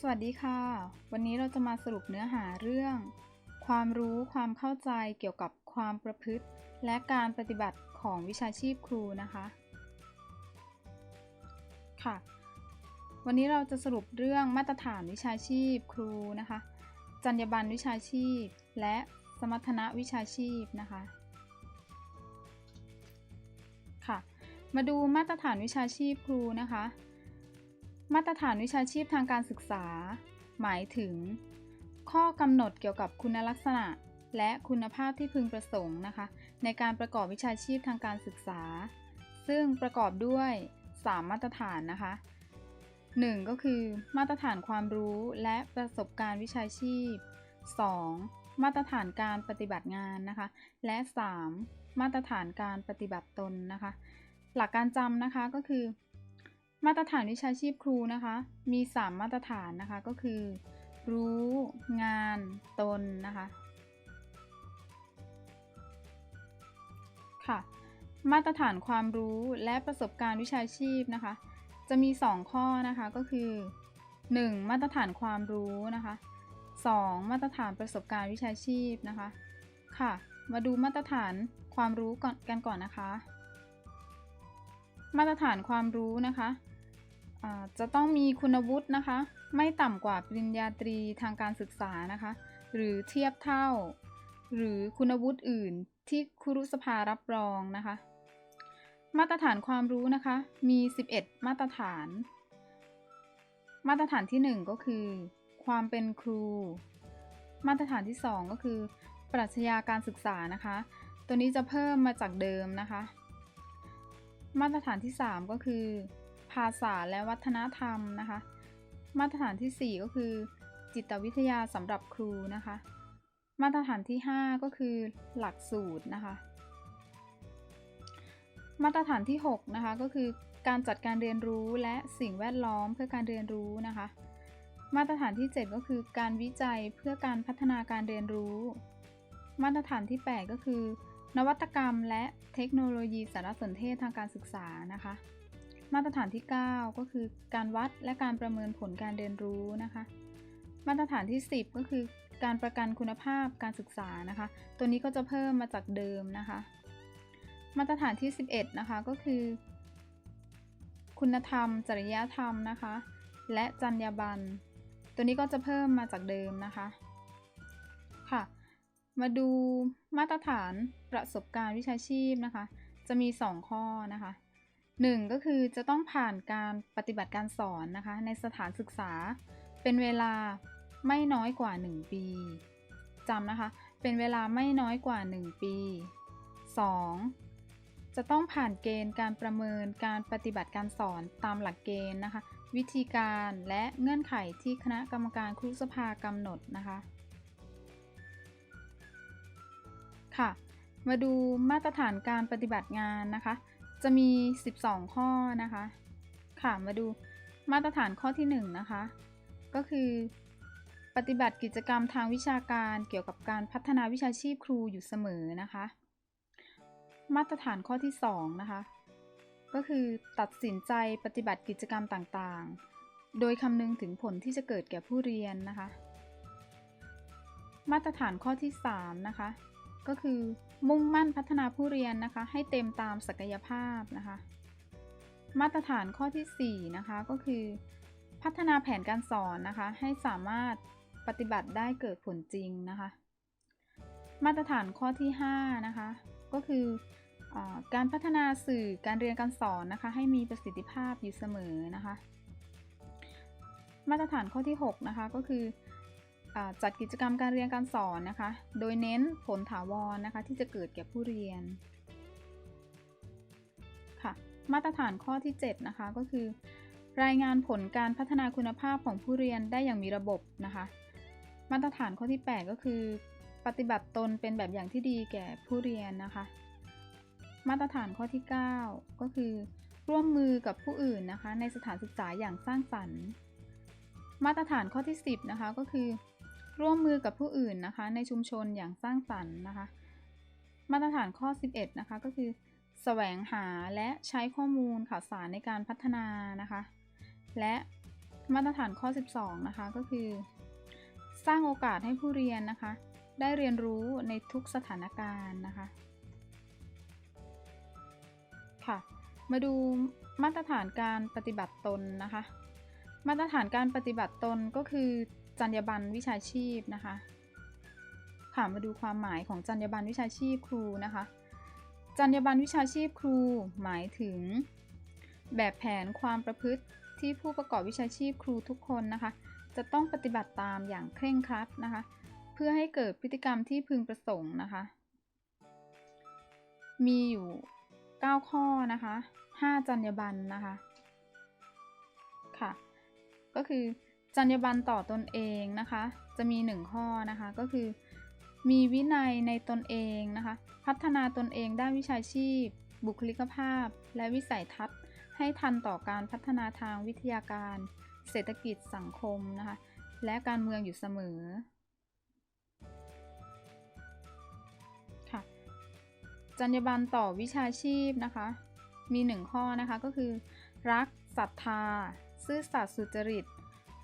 สวัสดีค่ะ วันนี้เราจะมาสรุปเนื้อหาเรื่อง ความรู้ความเข้าใจเกี่ยวกับความประพฤติ และการปฏิบัติของวิชาชีพครูนะคะ ค่ะ วันนี้เราจะสรุปเรื่องมาตรฐานวิชาชีพครูนะคะ จรรยาบรรณวิชาชีพ และสมรรถนะวิชาชีพนะคะ ค่ะ มาดูมาตรฐานวิชาชีพครูนะคะ มาตรฐานวิชาชีพทางการศึกษา หมายถึง ข้อกำหนดเกี่ยวกับคุณลักษณะ และคุณภาพที่พึงประสงค์นะคะ ในการประกอบวิชาชีพทางการศึกษา ซึ่งประกอบด้วย 3 มาตรฐานนะคะ 1. ก็คือมาตรฐานความรู้และประสบการณ์วิชาชีพ 2. มาตรฐานการปฏิบัติงานนะคะ และ 3. มาตรฐานการปฏิบัติตนนะคะ หลักการจำนะคะก็คือ มาตรฐานวิชาชีพครูนะคะ มี 3 มาตรฐานนะคะก็คือ รู้งานตนนะคะค่ะ มาตรฐานความรู้และประสบการณ์วิชาชีพนะคะ จะมี 2 ข้อนะคะก็คือ 1. มาตรฐานความรู้นะคะ 2. มาตรฐานประสบการณ์วิชาชีพนะคะ ค่ะ มาดูมาตรฐานความรู้ก่อนกันก่อนนะคะ มาตรฐานความรู้นะคะจะต้องมีคุณวุฒินะคะ ไม่ต่ำกว่าปริญญาตรีทางการศึกษานะคะ หรือเทียบเท่า หรือคุณวุฒิอื่นที่ครุสภารับรองนะคะ มาตรฐานความรู้นะคะ มี 11 มาตรฐาน มาตรฐานที่ 1 ก็คือ ความเป็นครู มาตรฐานที่ 2 ก็คือ ปรัชญาการศึกษานะคะ ตัวนี้จะเพิ่มมาจากเดิมนะคะ มาตรฐานที่ 3 ก็คือ ภาษาและวัฒนธรรมนะคะ มาตรฐานที่ 4 ก็คือ จิตวิทยาสำหรับครูนะคะ มาตรฐานที่ 5 ก็คือ หลักสูตรนะคะ มาตรฐานที่6นะคะก็คือการจัดการเรียนรู้และสิ่งแวดล้อมเพื่อการเรียนรู้นะคะ มาตรฐานที่ 7 ก็คือ การวิจัยเพื่อการพัฒนาการเรียนรู้ มาตรฐานที่ 8 ก็คือ นวัตกรรมและเทคโนโลยีสารสนเทศทางการศึกษานะคะ มาตรฐานที่ 9 ก็คือการวัดและการประเมินผลการเรียนรู้นะคะ มาตรฐานที่ 10 ก็คือการประกันคุณภาพการศึกษานะคะ ตัวนี้ก็จะเพิ่มมาจากเดิมนะคะ มาตรฐานที่ 11 นะคะก็คือ คุณธรรม จริยธรรมนะคะ และจรรยาบรรณตัวนี้ก็จะเพิ่มมาจากเดิมนะคะค่ะ มาดูมาตรฐานประสบการณ์วิชาชีพนะคะ จะมี 2 ข้อนะคะ 1 ก็คือจะต้องผ่านการปฏิบัติการสอนนะคะ ในสถานศึกษา เป็นเวลาไม่น้อยกว่า 1 ปีจำนะคะ เป็นเวลาไม่น้อยกว่า 1 ปี 2. จะต้องผ่านเกณฑ์การประเมินการปฏิบัติการสอนตามหลักเกณฑ์นะคะ วิธีการและเงื่อนไขที่คณะกรรมการครุสภากำหนดนะคะ ค่ะ มาดูมาตรฐานการปฏิบัติงานนะคะ จะมี 12 ข้อนะคะ ค่ะ มาดูมาตรฐานข้อที่ 1 นะคะ ก็คือปฏิบัติกิจกรรมทางวิชาการเกี่ยวกับการพัฒนาวิชาชีพครูอยู่เสมอนะคะ มาตรฐานข้อที่ 2 นะคะ ก็คือตัดสินใจปฏิบัติกิจกรรมต่างๆ โดยคำนึงถึงผลที่จะเกิดแก่ผู้เรียนนะคะ มาตรฐานข้อที่ 3 นะคะ ก็คือมุ่งมั่นพัฒนาผู้เรียนนะคะ ให้เต็มตามศักยภาพนะคะ มาตรฐานข้อที่ 4 นะคะก็คือ พัฒนาแผนการสอนนะคะ ให้สามารถปฏิบัติได้เกิดผลจริงนะคะ มาตรฐานข้อที่ 5 นะคะ ก็คืออการพัฒนาสื่อการเรียนการสอนนะคะ ให้มีประสิทธิภาพอยู่เสมอนะคะ มาตรฐานข้อที่ 6 นะคะก็คือ จัดกิจกรรมการเรียนการสอนนะคะ โดยเน้นผลถาวรนะคะที่จะเกิดแก่ผู้เรียนค่ะ มาตรฐานข้อที่ 7 นะคะก็คือ รายงานผลการพัฒนาคุณภาพของผู้เรียนได้อย่างมีระบบนะคะ มาตรฐานข้อที่ 8 ก็คือ ปฏิบัติตนเป็นแบบอย่างที่ดีแก่ผู้เรียนนะคะ มาตรฐานข้อที่ 9 ก็คือ ร่วมมือกับผู้อื่นนะคะ ในสถานศึกษาอย่างสร้างสรรค์ มาตรฐานข้อที่ 10 นะคะก็คือ ร่วมมือกับผู้อื่นนะคะ ในชุมชนอย่างสร้างสรรค์นะคะ มาตรฐานข้อ 11 นะคะ ก็คือแสวงหาและใช้ข้อมูลข่าวสารในการพัฒนานะคะ และมาตรฐานข้อ 12 นะคะ ก็คือ สร้างโอกาสให้ผู้เรียนนะคะ ได้เรียนรู้ในทุกสถานการณ์นะคะ ค่ะ มาดูมาตรฐานการปฏิบัติตนนะคะ มาตรฐานการปฏิบัติตนก็คือ จรรยาบรรณวิชาชีพนะคะ ค่ะมาดูความหมายของจรรยาบรรณวิชาชีพครูนะคะ จรรยาบรรณวิชาชีพครูหมายถึง แบบแผนความประพฤติที่ผู้ประกอบวิชาชีพครูทุกคนนะคะ จะต้องปฏิบัติตามอย่างเคร่งครัดนะคะ เพื่อให้เกิดพฤติกรรมที่พึงประสงค์นะคะ มีอยู่ 9 ข้อนะคะ 5 จรรยาบรรณนะคะ ค่ะ ก็คือ จรรยาบรรณต่อตนเองนะคะ จะมี 1 ข้อนะคะก็คือ มีวินัยในตนเองนะคะ พัฒนาตนเองด้านวิชาชีพ บุคลิกภาพ และวิสัยทัศน์ให้ทันต่อการพัฒนาทางวิทยาการ เศรษฐกิจสังคมนะคะ และการเมืองอยู่เสมอค่ะจรรยาบรรณต่อวิชาชีพนะคะ มีหนึ่งข้อนะคะก็คือ รักศรัทธา ซื่อสัตย์สุจริต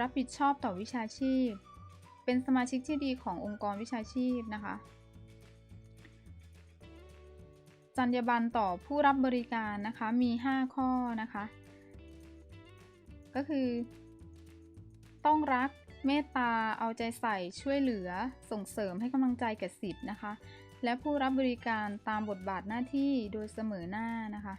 รับผิดชอบต่อวิชาชีพ เป็นสมาชิกที่ดีขององค์กรวิชาชีพนะคะ จรรยาบรรณต่อผู้รับบริการนะคะมี 5 ข้อนะคะ ก็คือ ต้องรักเมตตาเอาใจใส่ช่วยเหลือส่งเสริมให้กำลังใจแก่สิทธิ์นะคะ และผู้รับบริการตามบทบาทหน้าที่โดยเสมอหน้านะคะ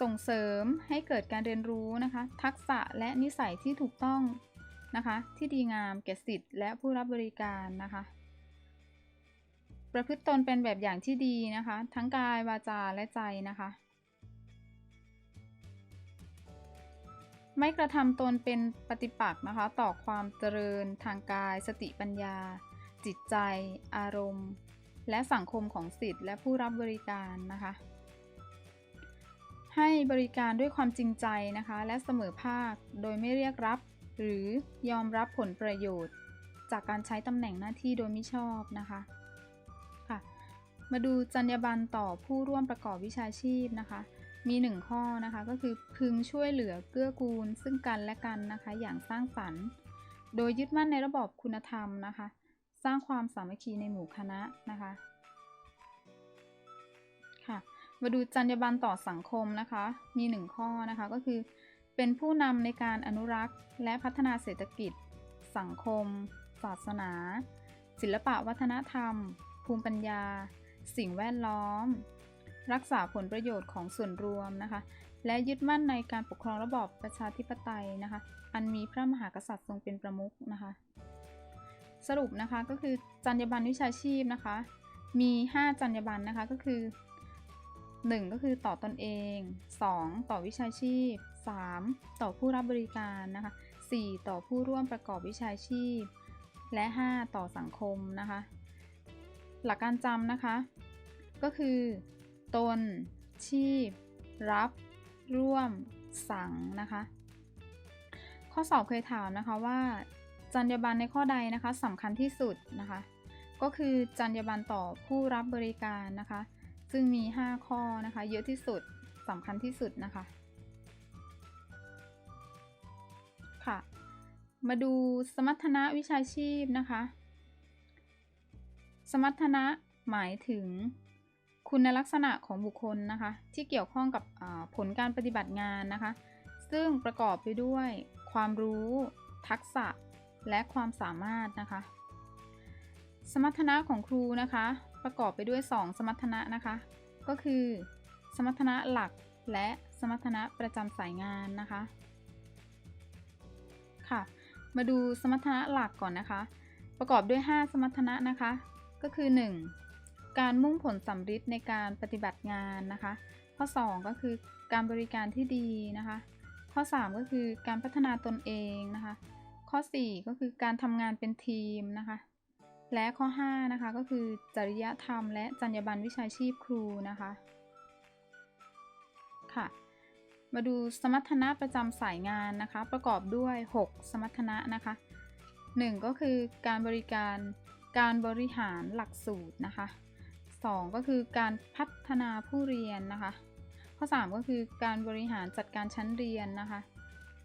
ส่งเสริมให้เกิดการเรียนรู้นะคะ ทักษะและนิสัยที่ถูกต้องนะคะ ที่ดีงามแก่สิทธิ์และผู้รับบริการนะคะ ประพฤติตนเป็นแบบอย่างที่ดีนะคะ ทั้งกายวาจาและใจนะคะ ไม่กระทำตนเป็นปฏิปักษ์นะคะ ต่อความเจริญทางกาย สติปัญญา จิตใจ อารมณ์ และสังคมของสิทธิ์และผู้รับบริการนะคะ ให้บริการด้วยความจริงใจนะคะ และเสมอภาคโดยไม่เรียกรับ หรือยอมรับผลประโยชน์ จากการใช้ตำแหน่งหน้าที่โดยมิชอบนะคะค่ะ มาดูจรรยาบรรณต่อผู้ร่วมประกอบวิชาชีพนะคะ มีหนึ่งข้อนะคะก็คือพึงช่วยเหลือเกื้อกูล ซึ่งกันและกันนะคะอย่างสร้างสรรค์ โดยยึดมั่นในระบอบคุณธรรมนะคะ สร้างความสามัคคีในหมู่คณะนะคะค่ะ มาดูจรรยาบรรณต่อสังคมนะคะ มีหนึ่งข้อนะคะก็คือ เป็นผู้นำในการอนุรักษ์ และพัฒนาเศรษฐกิจ สังคม ศาสนา ศิลปะวัฒนธรรม ภูมิปัญญา สิ่งแวดล้อม รักษาผลประโยชน์ของส่วนรวมนะคะ และยึดมั่นในการปกครองระบอบประชาธิปไตยนะคะ อันมีพระมหากษัตริย์ทรงเป็นประมุขนะคะ สรุปนะคะก็คือจรรยาบรรณวิชาชีพนะคะ มี 5 จรรยาบรรณนะคะก็คือ 1 ก็คือต่อตอนเอง 2 ต่อวิชาชีพ 3 ต่อผู้รับบริการนะคะ4ต่อผู้ร่วมประกอบวิชาชีพ และ 5 ต่อสังคมนะคะ หลักการจำนะคะ ก็คือ ตน ชีพ รับ ร่วม สังนะคะ ข้อสอบเคยถามนะคะว่า จรรยาบรรณในข้อใดนะคะสำคัญที่สุดนะคะ ก็คือจรรยาบรรณต่อผู้รับบริการนะคะ ซึ่งมี 5 ข้อนะคะ เยอะที่สุดสำคัญที่สุดนะคะ ค่ะ มาดูสมรรถนะวิชาชีพนะคะ สมรรถนะหมายถึงคุณลักษณะของบุคคลนะคะ ที่เกี่ยวข้องกับผลการปฏิบัติงานนะคะ ซึ่งประกอบไปด้วยความรู้ ทักษะและความสามารถนะคะ สมรรถนะของครูนะคะ ประกอบไปด้วย 2 สมรรถนะนะคะ ก็คือ สมรรถนะหลักและสมรรถนะประจำสายงานนะคะ ค่ะ มาดูสมรรถนะหลักก่อนนะคะ ประกอบด้วย 5 สมรรถนะนะคะ ก็คือ 1. การมุ่งผลสำฤทธิ์ในการปฏิบัติงานนะคะ ข้อ 2 ก็คือการบริการที่ดีนะคะ ข้อ 3 ก็คือการพัฒนาตนเองนะคะ ข้อ 4 ก็คือการทำงานเป็นทีมนะคะ และข้อ 5 นะคะ ก็คือจริยธรรมและจรรยาบรรณวิชาชีพครูนะคะ ค่ะ มาดูสมรรถนะประจำสายงานนะคะ ประกอบด้วย 6 สมรรถนะนะคะ 1 ก็คือการบริการการบริหารหลักสูตรนะคะ 2 ก็คือการพัฒนาผู้เรียนนะคะ ข้อ 3 ก็คือการบริหารจัดการชั้นเรียนนะคะ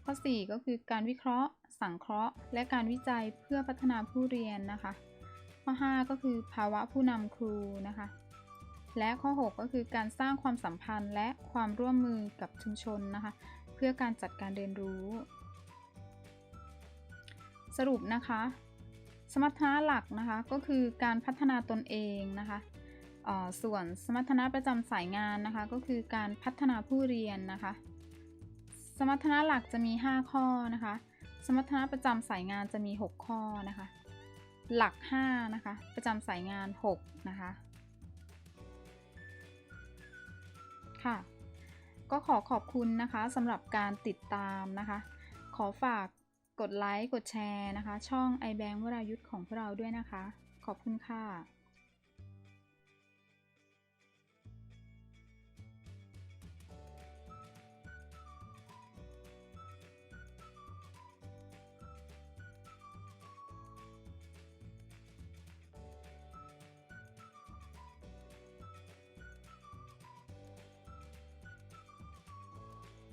ข้อ 4 ก็คือการวิเคราะห์ สังเคราะห์ และการวิจัยเพื่อพัฒนาผู้เรียนนะคะ ข้อ 5 ก็คือภาวะผู้นำครูนะคะ และข้อ 6 ก็คือการสร้างความสัมพันธ์และความร่วมมือกับชุมชนนะคะ เพื่อการจัดการเรียนรู้ สรุปนะคะ สมรรถนะหลักนะคะก็คือการพัฒนาตนเองนะคะส่วนสมรรถนะประจำสายงานนะคะ ก็คือการพัฒนาผู้เรียนนะคะ สมรรถนะหลักจะมี 5 ข้อนะคะ สมรรถนะประจำสายงานจะมี 6 ข้อนะคะ หลัก 5 นะคะ ประจำสายงาน 6 นะคะ ค่ะ ก็ขอขอบคุณนะคะสำหรับการติดตามนะคะ ขอฝากกดไลค์ กดแชร์นะคะ ช่อง iBank วรายุทธ์ของพวกเราด้วยนะคะ ขอบคุณค่ะ